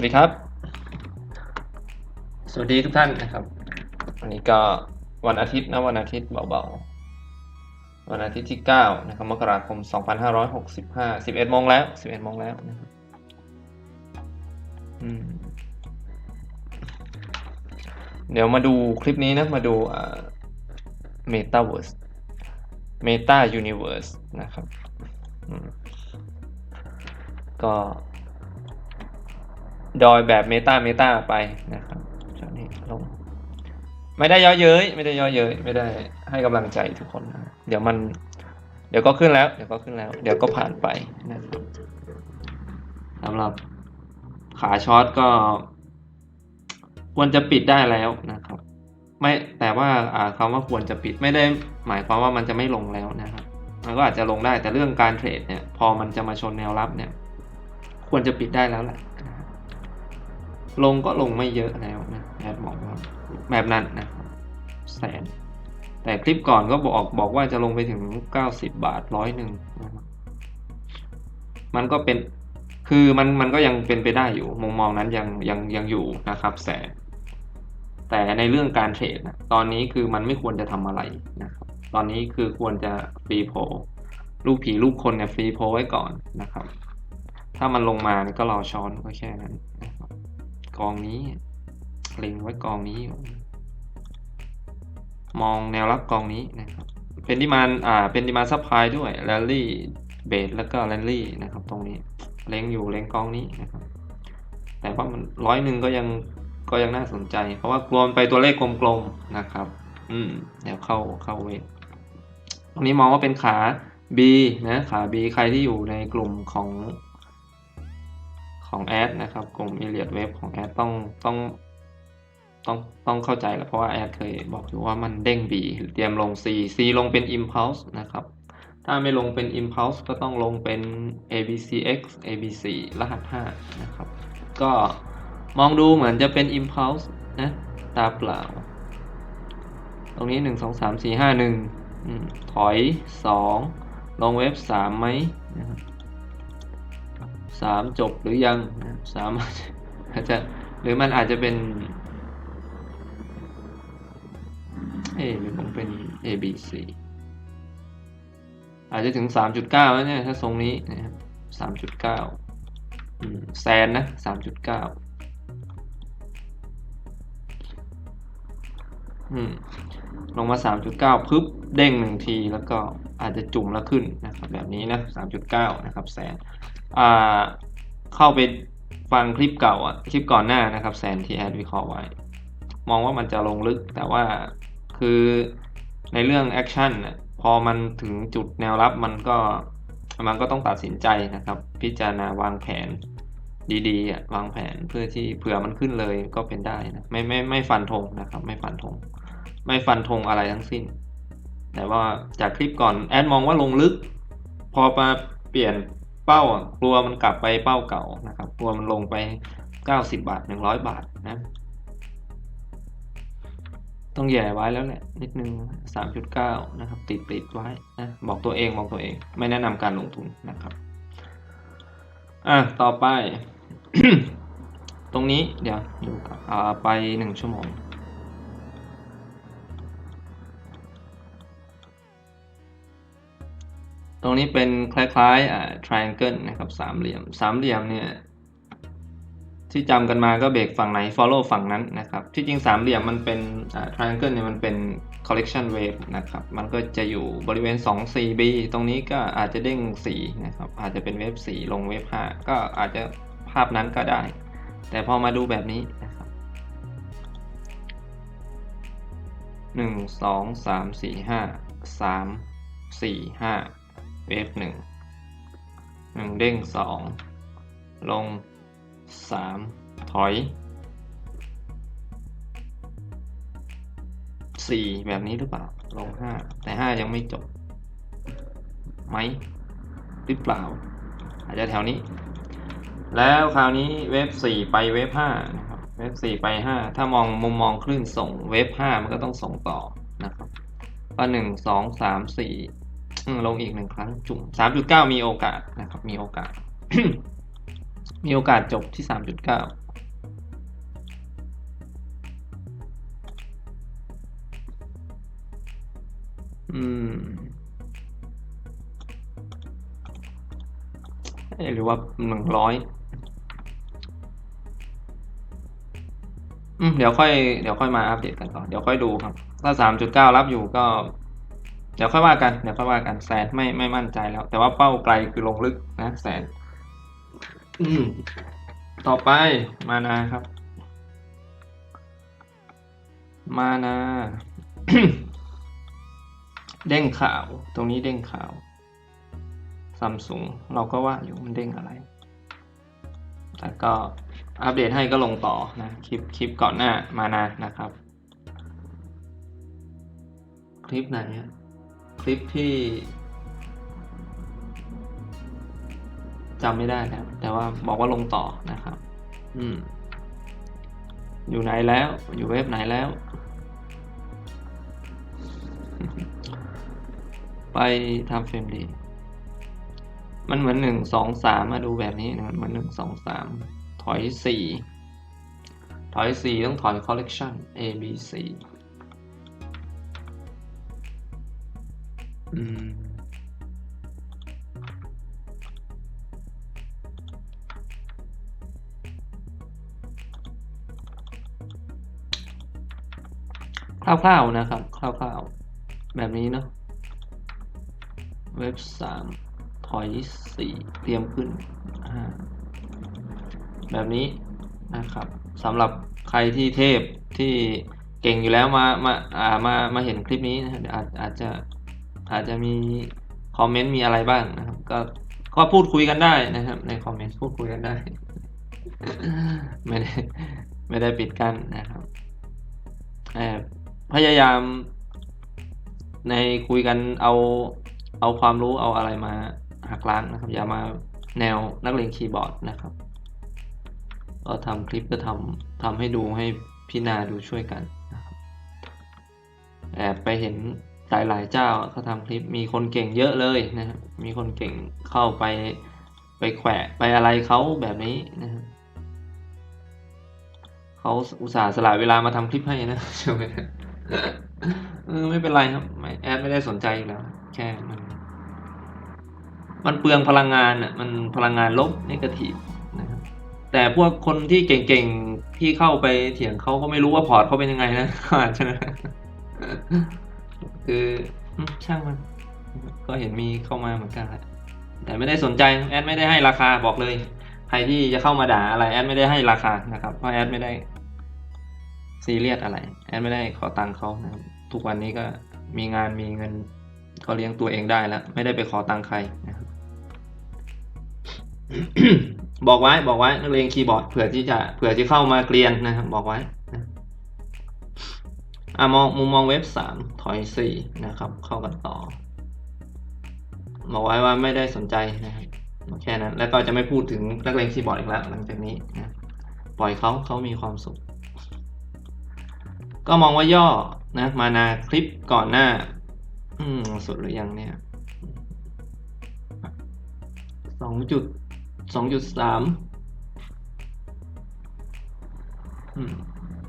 วัสดีครับ สวัสดีทุกท่านนะครับ วันนี้ก็วันอาทิตย์นะวันอาทิตย์เบาๆ วันอาทิตย์ที่ 9 นะครับ มกราคม 2565 11โมงแล้ว 11โมงแล้วนะครับอืมเดี๋ยวมาดูคลิปนี้นะ มาดูอ่า Metaverse Meta Universe นะครับอืมก็ ดอยแบบเมตาเมตาไปนะครับช่วงนี้ลงไม่ได้ย่อเย้ยไม่ได้ย่อเย้ยไม่ได้ให้กำลังใจทุกคนนะเดี๋ยวมัน เดี๋ยวก็ขึ้นแล้ว เดี๋ยวก็ขึ้นแล้ว เดี๋ยวก็ผ่านไปนะครับสำหรับขาช็อตก็ ควรจะปิดได้แล้วนะครับ ไม่แต่ว่าอ่าคำว่าควรจะปิดไม่ได้หมายความว่ามันจะไม่ลงแล้วนะครับ มันก็อาจจะลงได้แต่เรื่องการเทรดเนี่ย พอมันจะมาชนแนวรับเนี่ย ควรจะปิดได้แล้วแหละ ลงก็ลงไม่เยอะแล้วนะแอดบอกว่าแบบนั้นนะครับแสน แต่คลิปก่อนก็บอกบอกว่าจะลงไปถึง 90 บาทร้อยหนึ่งมันก็เป็นคือมันมันก็ยังเป็นไปได้อยู่มุมมองนั้นยังยังยังอยู่นะครับ แสน แต่ในเรื่องการเทรดนะตอนนี้คือมันไม่ควรจะทำอะไรนะครับตอนนี้คือควรจะฟรีโพลลูกผีลูกคนเนี่ยฟรีโพลไว้ก่อนนะครับ ถ้ามันลงมาเนี่ยก็รอช้อนก็แค่นั้นนะ กองนี้ เล็งไว้กองนี้ มองแนวรับกองนี้นะครับ เป็นดิมานอ่า เป็นดิมานซับพลายด้วยแรลลี่เบสแล้วก็แรลลี่นะครับ ตรงนี้ เล็งอยู่เล็งกองนี้นะครับ แต่ว่ามันร้อยหนึ่งก็ยังก็ยังน่าสนใจ เพราะว่ารวมไปตัวเลขกลมๆนะครับ อืมเดี๋ยวเข้าเข้าเวทตรงนี้มองว่าเป็นขา B นะขา B ใครที่อยู่ในกลุ่มของ ของแอดนะครับ กลุ่ม e l i o t Web ของแอดต้องต้องต้องต้องเข้าใจแหละเพราะว่าแอดเคยบอกอยู่ว่ามันเด้ง B เตรียมลง C C ลงเป็น Impulse นะครับ ถ้าไม่ลงเป็น Impulse ก็ต้องลงเป็น ABCX ABC รหัส 5 นะครับ ก็มองดูเหมือนจะเป็น Impulse นะ ตาเปล่า ตรงนี้ 1 2 3 4 5 1ถอย 2 ลงเว็บ 3 ไหมนะครับ สามจบหรือยังสามอาจจะหรือมันอาจจะเป็น เอ๊ะหรือมันเป็น A B C อาจจะถึงสามจุดเก้าแล้วเนี่ยถ้าทรงนี้นะครับสามจุดเก้าแซนนะสามจุดเก้าลงมาสามจุดเก้าปึ๊บเด้งหนึ่งทีแล้วก็ อาจจะจุ่มแล้วขึ้นนะครับแบบนี้นะสามจุดเก้านะครับแซนเข้าไปฟังคลิปเก่าอะคลิปก่อนหน้านะครับแซนที่แอดวิเคราะห์ไว้ มองว่ามันจะลงลึกแต่ว่าคือในเรื่องแอคชั่นน่ะพอมันถึงจุดแนวรับมันก็มันก็ต้องตัดสินใจนะครับ พิจารณาวางแผนดีๆอะวางแผนเพื่อที่เผื่อมันขึ้นเลยก็เป็นได้นะไม่ไม่ไม่ฟันธงนะครับ ไม่ฟันธงไม่ฟันธงอะไรทั้งสิ้น แต่ว่าจากคลิปก่อนแอดมองว่าลงลึก พอมาเปลี่ยนเป้ากลัวมันกลับไปเป้าเก่านะครับกลัวมันลงไป 90 บาท 100 บาทนะ ต้องแย่ไว้แล้วแหละนิดนึง 3.9 นะครับ ติดติดไว้นะบอกตัวเองบอกตัวเอง ไม่แนะนำการลงทุนนะครับ อะ ต่อไป ตรงนี้เดี๋ยวดูกันอ่าไป 1 ชั่วโมง ตรงนี้เป็นคล้ายๆอ่า triangle นะครับสามเหลี่ยมสามเหลี่ยมเนี่ยที่จำกันมาก็เบรกฝั่งไหน follow ฝั่งนั้นนะครับ ที่จริงสามเหลี่ยมมันเป็น triangle เนี่ยมันเป็น collection wave นะครับ มันก็จะอยู่บริเวณ 2 4b ตรงนี้ก็อาจจะเด้ง4นะครับ อาจจะเป็นเวฟ4ลงเวฟ5ก็อาจจะภาพนั้นก็ได้ แต่พอมาดูแบบนี้นะครับ 1 2 3 4 5 3 4 5 เวฟหนึ่งหนึ่งเด้งสองลงสามถอยสี่แบบนี้หรือเปล่า ลงห้าแต่ห้ายังไม่จบไหมหรือเปล่า อาจจะแถวนี้ แล้วคราวนี้เวฟสี่ไปเวฟห้านะครับเวฟสี่ไปห้าถ้ามองมุมมองคลื่นส่งเวฟห้ามันก็ต้องส่งต่อนะครับก็หนึ่งสองสามสี่ ลงอีกหนึ่งครั้งจุ่มสามจุดเก้ามีโอกาสนะครับ มีโอกาส มีโอกาสจบที่สามจุดเก้าอืมหรือว่าหนึ่งร้อยอือเดี๋ยวค่อยเดี๋ยวค่อยมาอัปเดตกันต่อเดี๋ยวค่อยดูครับ ถ้าสามจุดเก้ารับอยู่ก็ เดี๋ยวค่อยว่ากันเดี๋ยวค่อยว่ากันแสนไม่ไม่มั่นใจแล้ว แต่ว่าเป้าไกลคือลงลึกนะแสน อืมต่อไปมานาครับ มานา เด้งข่าว ตรงนี้เด้งข่าวซัมซุงเราก็ว่าอยู่มันเด้งอะไรแต่ก็อัปเดตให้ก็ลงต่อนะคลิปคลิปก่อนหน้ามานานะครับ คลิปไหนอะ คลิปที่จำไม่ได้แล้ว แต่ว่าบอกว่าลงต่อนะครับ อืม อยู่ไหนแล้ว อยู่เว็บไหนแล้ว ไปทำเฟรมดีมันเหมือนหนึ่งสองสามมาดูแบบนี้นะมันเหมือนหนึ่งสองสามถอยสี่ถอยสี่ต้องถอย collection A B C อืมคร่าวๆนะครับคร่าวๆแบบนี้เนาะเว็บสามถอยสี่เตรียมขึ้นห้าแบบนี้นะครับสำหรับใครที่เทพที่เก่งอยู่แล้วมามาอ่ามามาเห็นคลิปนี้นะอาจอาจจะ อาจจะมีคอมเมนต์มีอะไรบ้างนะครับ ก็ก็พูดคุยกันได้นะครับ ในคอมเมนต์พูดคุยกันได้ ไม่ได้ไม่ได้ปิดกั้นนะครับเอ่อพยายาม ในคุยกันเอาเอาความรู้เอาอะไรมาหักล้างนะครับ อย่ามาแนวนักเลงคีย์บอร์ดนะครับก็ทำคลิปก็ทำทำให้ดูให้พี่นาดูช่วยกันนะครับแอบไปเห็น หลายๆเจ้าเขาทำคลิปมีคนเก่งเยอะเลยนะครับมีคนเก่งเข้าไปไปแขวะไปอะไรเขาแบบนี้นะครับเขาอุตส่าห์สละเวลามาทำคลิปให้นะใช่ไหมเออไม่เป็นไรครับไม่แอดไม่ได้สนใจแล้ว แค่มัน มันเปลืองพลังงานอะมันพลังงานลบนกาทีฟนะครับแต่พวกคนที่เก่งๆที่เข้าไปเถียงเขาก็ไม่รู้ว่าพอร์ตเขาเป็นยังไงนะอาจจะ คือช่างมัน ก็เห็นมีเข้ามาเหมือนกันแหละแต่ไม่ได้สนใจแอดไม่ได้ให้ราคาบอกเลย ใครที่จะเข้ามาด่าอะไรแอดไม่ได้ให้ราคานะครับ เพราะแอดไม่ได้ซีเรียสอะไร แอดไม่ได้ขอตังค์เขานะครับทุกวันนี้ก็มีงานมีเงินก็เลี้ยงตัวเองได้แล้ว ไม่ได้ไปขอตังค์ใครนะครับ บอกไว้บอกไว้นักเลงคีย์บอร์ดเผื่อที่จะเผื่อที่เข้ามาเกลียนนะครับ บอกไว้ อะมองมุมมองเว็บสามถอยสี่นะครับ เข้ากันต่อบอกไว้ว่าไม่ได้สนใจนะครับแค่นั้น แล้วก็จะไม่พูดถึงนักเลงคีย์บอร์ดอีกแล้วหลังจากนี้นะปล่อยเขาเขามีความสุข ก็มองว่าย่อนะ มานาคลิปก่อนหน้า อืมสุดหรือยังเนี่ยสองจุดสองจุดสาม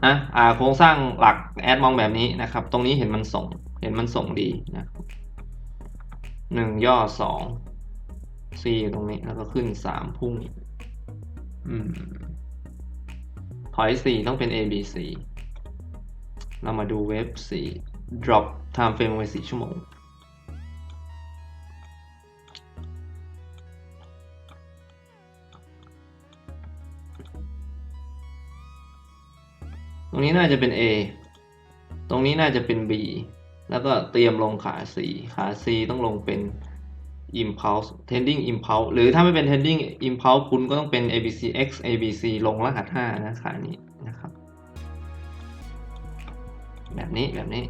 นะอ่าโครงสร้างหลักแอดมองแบบนี้นะครับ ตรงนี้เห็นมันส่ง เห็นมันส่งดีนะครับหนึ่งย่อสองสี่ตรงนี้แล้วก็ขึ้นสามพุ่งอืมถอยสี่ต้องเป็น A B C เรามาดูเว็บ4 drop time frame ไว้สี่ชั่วโมง ตรงนี้น่าจะเป็น A ตรงนี้น่าจะเป็น B แล้วก็เตรียมลงขา C ขา C ต้องลงเป็น impulse tending impulse หรือถ้าไม่เป็น tending impulse คุณก็ต้องเป็น ABC X ABC ลงรหัส 5 นะขานี้นะครับ แบบนี้แบบนี้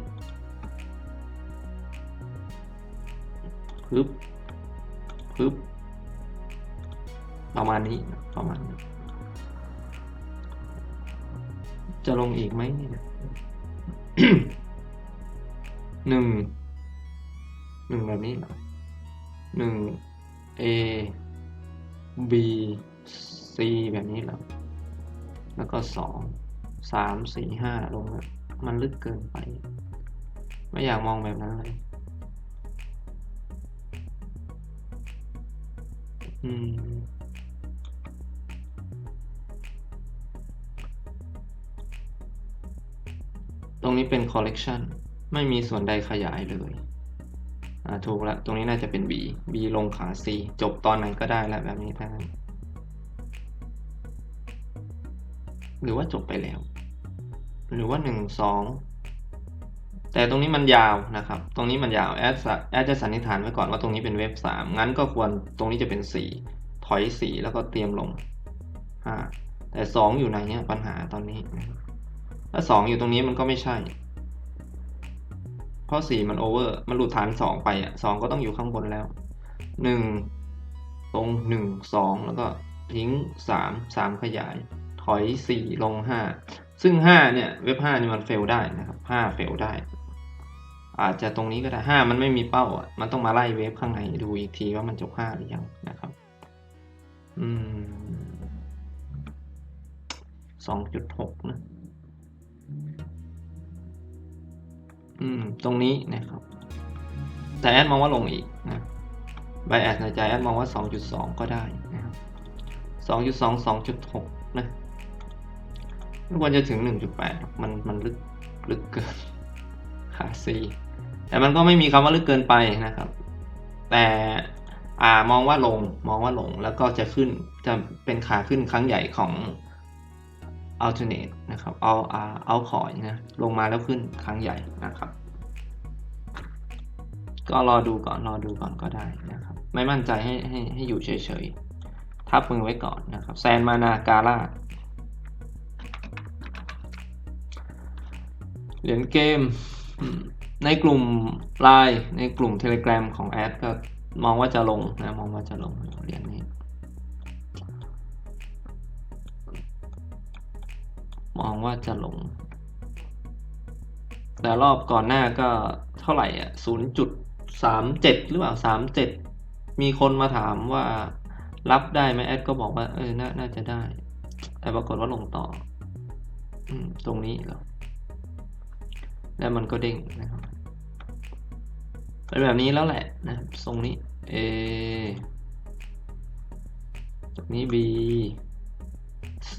ปึ๊บปึ๊บประมาณนี้ประมาณนี้ จะลงอีกไหมหนึ่งหนึ่งแบบนี้หนึ่ง A B C แบบนี้แล้วแล้วก็สองสามสี่ห้าลงแบบมันลึกเกินไป ไม่อยากมองแบบนั้นเลย อืม รงนี้เป็น collection ไม่มีส่วนใดขยายเลย อ่าถูกแล้วตรงนี้น่าจะเป็น B B ลงขา C จบตอนไหนก็ได้แล้วแบบนี้ทั้งนั้นหรือว่าจบไปแล้ว หรือว่าหนึ่งสองแต่ตรงนี้มันยาวนะครับ ตรงนี้มันยาว แอดแอดจะสันนิษฐานไว้ก่อนว่าตรงนี้เป็นเว็บสามงั้นก็ควรตรงนี้จะเป็นสี่ถอยสี่แล้วก็เตรียมลงห้าแต่สองอยู่ไหนเนี่ยปัญหาตอนนี้นะครับ ถ้าสองอยู่ตรงนี้มันก็ไม่ใช่ เพราะสี่มันโอเวอร์มันหลุดฐานสองไปอะสองก็ต้องอยู่ข้างบนแล้วหนึ่งตรงหนึ่งสองแล้วก็ทิ้งสามสามขยาย ถอยสี่ลงห้าซึ่งห้าเนี่ย เว็บห้านี่มันเฟลได้นะครับห้าเฟลได้ อาจจะตรงนี้ก็ได้ห้ามันไม่มีเป้าอะ มันต้องมาไล่เวฟข้างในดูอีกทีว่ามันจบห้าหรือยังนะครับ อืมสองจุดหกนะ อืม ตรงนี้นะครับ แต่แอดมองว่าลงอีกนะไบแอดในใจแอดมองว่าสองจุดสองก็ได้นะครับสองจุดสองสองจุดหกนะไม่ควรจะถึงหนึ่งจุดแปดมันมันลึกลึกเกินขาซีแต่มันก็ไม่มีคำว่าลึกเกินไปนะครับ แต่อ่ามองว่าลงมองว่าลงแล้วก็จะขึ้นจะเป็นขาขึ้นครั้งใหญ่ของ alternate นะครับเอาเอาเอาคอยนะลงมาแล้วขึ้นครั้งใหญ่นะครับ ก็รอดูก่อนรอดูก่อนก็ได้นะครับ ไม่มั่นใจให้ให้ให้อยู่เฉยๆทับมือไว้ก่อนนะครับแซนมานากาล่าเหรียญเกมอืมในกลุ่มไลน์ในกลุ่ม Telegram ของแอดก็มองว่าจะลงนะมองว่าจะลงเหรียญนี้ มองว่าจะลง แต่รอบก่อนหน้าก็เท่าไหร่อะศูนย์จุดสามเจ็ดหรือเปล่าสามเจ็ดมีคนมาถามว่ารับได้ไหมแอดก็บอกว่า เออน่าน่าจะได้ แต่ปรากฏว่าลงต่ออตรงนี้เหรอแล้วมันก็เด้งนะครับเป็นแบบนี้แล้วแหละนะครับทรงนี้ A ตรงนี้ B C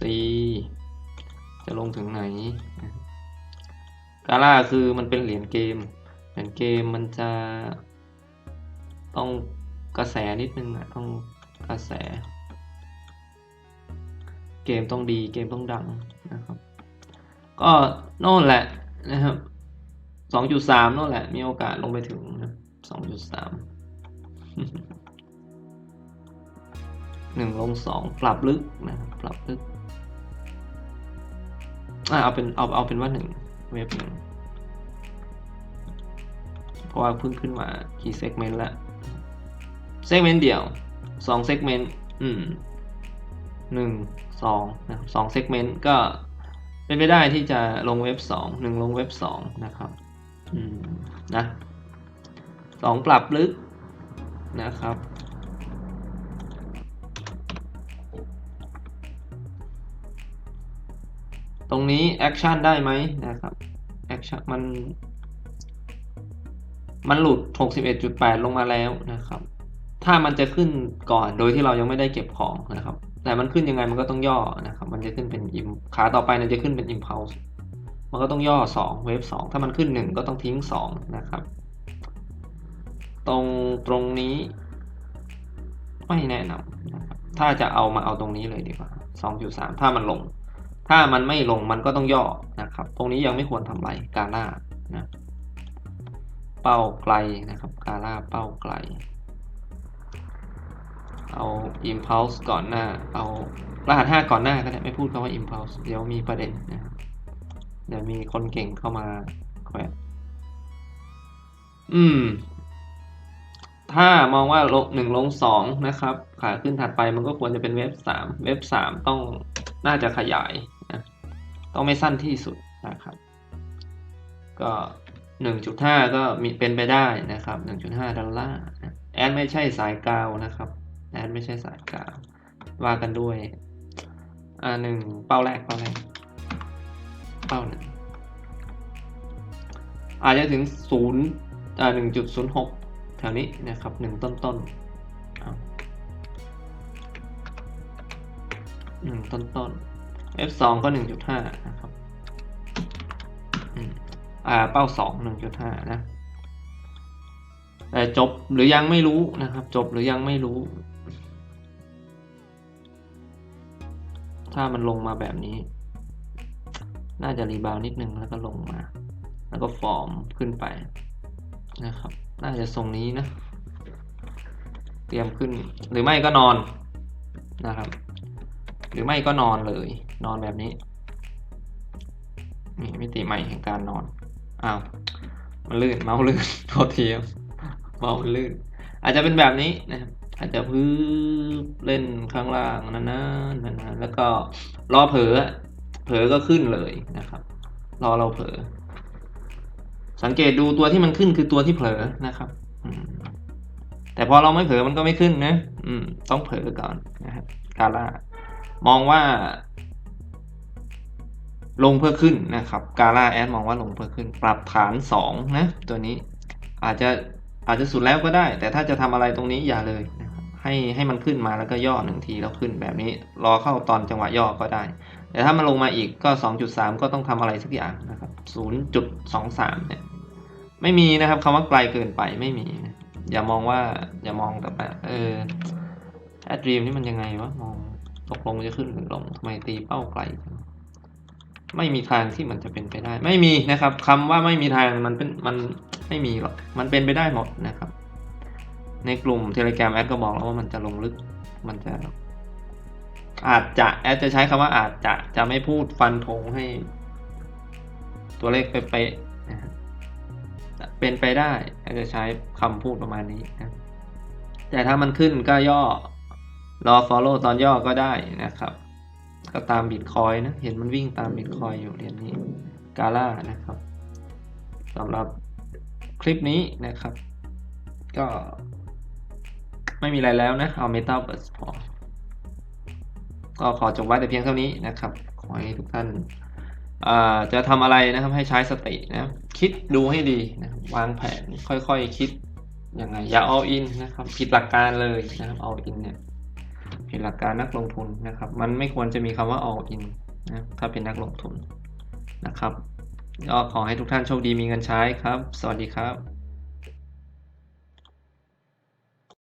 จะลงถึงไหนกาล่าคือมันเป็นเหรียญเกม เหรียญเกมมันจะต้องกระแสนิดนึงอะต้องกระแส เกมต้องดีเกมต้องดังนะครับ ก็โน่นแหละนะครับสองจุดสามโน่นแหละ มีโอกาสลงไปถึงสองจุดสามหนึ่งลงสองปรับลึกนะครับปรับลึก อ่าเอาเป็นเอาเอาเป็นว่าหนึ่งเว็บหนึ่งเพราะว่าเพิ่งขึ้นมากี่เซกเมนต์ละเซกเมนต์เดียวสองเซกเมนต์อืมหนึ่งสองนะครับสองเซกเมนต์ก็เป็นไปได้ที่จะลงเว็บสองหนึ่งลงเว็บสองนะครับอืมนะสองปรับลึกนะครับ รงนี้แอคชั่นได้ไหมนะครับแอคชั่นมัน มันหลุด 61.8 ลงมาแล้วนะครับ ถ้ามันจะขึ้นก่อนโดยที่เรายังไม่ได้เก็บของนะครับ แต่มันขึ้นยังไงมันก็ต้องย่อนะครับ มันจะขึ้นเป็นอิมขาต่อไปมันจะขึ้นเป็น impulse มันก็ต้องย่อ 2 เวฟ2ถ้ามันขึ้น 1 ก็ต้องทิ้ง 2 นะครับ ตรงตรงนี้ไม่แนะนำนะครับ ถ้าจะเอามาเอาตรงนี้เลยดีกว่า 2.3 ถ้ามันลง ถ้ามันไม่ลงมันก็ต้องย่อนะครับ ตรงนี้ยังไม่ควรทำไรกาล่านะเป้าไกลนะครับ กาล่าเป้าไกล เอา impulse ก่อนหน้า เอารหัส5ก่อนหน้าก็ได้ไม่พูดคำว่า impulse เดี๋ยวมีประเด็นนะเดี๋ยวมีคนเก่งเข้ามาแขวะอืม ถ้ามองว่าลงหนึ่งลงสองนะครับ ขาขึ้นถัดไปมันก็ควรจะเป็นเว็บสามเว็บสามต้องน่าจะขยาย ต้องไม่สั้นที่สุดนะครับ ก็หนึ่งจุดห้าก็มีเป็นไปได้นะครับหนึ่งจุดห้าดอลลาร์แอดไม่ใช่สายกาวนะครับ แอดไม่ใช่สายกาว ว่ากันด้วย อ่าหนึ่งเป้าแรกเป้าแรกเป้าหนึ่งอาจจะถึงศูนย์อ่าหนึ่งจุดศูนย์หกแถวนี้นะครับหนึ่งต้นต้นหนึ่งต้นต้น F2 ก็หนึ่งจุดห้านะครับอ่าเป้าสองหนึ่งจุดห้านะ แต่จบหรือยังไม่รู้นะครับ จบหรือยังไม่รู้ ถ้ามันลงมาแบบนี้ น่าจะรีบาวนิดนึงแล้วก็ลงมา แล้วก็ฟอร์มขึ้นไปนะครับ น่าจะทรงนี้นะ เตรียมขึ้นหรือไม่ก็นอนนะครับ หรือไม่ก็นอนเลย นอนแบบนี้ นี่มิติใหม่แห่งการนอน อ้าว มันลื่น เมาส์ลื่นโทษทีเมาส์ลื่น อาจจะเป็นแบบนี้นะครับอาจจะพื้เล่นข้างล่างนานๆนานๆแล้วก็รอเผลอเผลอก็ขึ้นเลยนะครับ รอเราเผลอสังเกตดูตัวที่มันขึ้นคือตัวที่เผลอนะครับแต่พอเราไม่เผลอมันก็ไม่ขึ้นนะ อืม ต้องเผลอก่อนนะครับ กาล่า มองว่า ลงเพื่อขึ้นนะครับกาล่าแอดมองว่าลงเพื่อขึ้น ปรับฐานสองนะ ตัวนี้อาจจะอาจจะสุดแล้วก็ได้ แต่ถ้าจะทำอะไรตรงนี้อย่าเลยนะครับให้ให้มันขึ้นมาแล้วก็ย่อหนึ่งทีแล้วขึ้นแบบนี้รอเข้าตอนจังหวะย่อก็ได้ แต่ถ้ามันลงมาอีกก็ 2.3 ก็ต้องทำอะไรสักอย่างนะครับ 0.23 เนี่ยไม่มีนะครับคำว่าไกลเกินไปไม่มีอย่ามองว่าอย่ามองแต่แบบเออแอดรีมนี่มันยังไงวะมอง ตกลงจะขึ้นหรือลงทำไมตีเป้าไกลไม่มีทางที่มันจะเป็นไปได้ ไม่มีนะครับคำว่าไม่มีทางมันเป็นมันไม่มีหรอกมันเป็นไปได้หมดนะครับ ในกลุ่มเทเล gram แอดก็บอกแล้วว่ามันจะลงลึกมันจะ อาจจะแอดจะใช้คำว่าอาจจะจะไม่พูดฟันธงให้ ตัวเลขเป๊ะเป็นไปได้แอดจะใช้คำพูดประมาณนี้นะแต่ถ้ามันขึ้นก็ย่อ รอ follow ตอนย่อก็ได้นะครับ ก็ตามบิตคอยนะ เห็นมันวิ่งตามบิตคอยอยู่เหรียญนี้กาล่านะครับสำหรับคลิปนี้นะครับ ก็ ไม่มีอะไรแล้วนะ เอา Metal Burst พอก็ขอจบไว้แต่เพียงเท่านี้นะครับ ขอให้ทุกท่านจะทำอะไรนะครับให้ใช้สตินะ คิดดูให้ดีนะวางแผนค่อยๆคคิดยังไงอย่า all in นนะครับ ผิดหลักการเลยนะครับ all in เนี่ย ผิดหลักการนักลงทุนนะครับ มันไม่ควรจะมีคำว่า all in นะถ้าเป็นนักลงทุนนะครับก็ขอให้ทุกท่านโชคดีมีเงินใช้ครับ สวัสดีครับ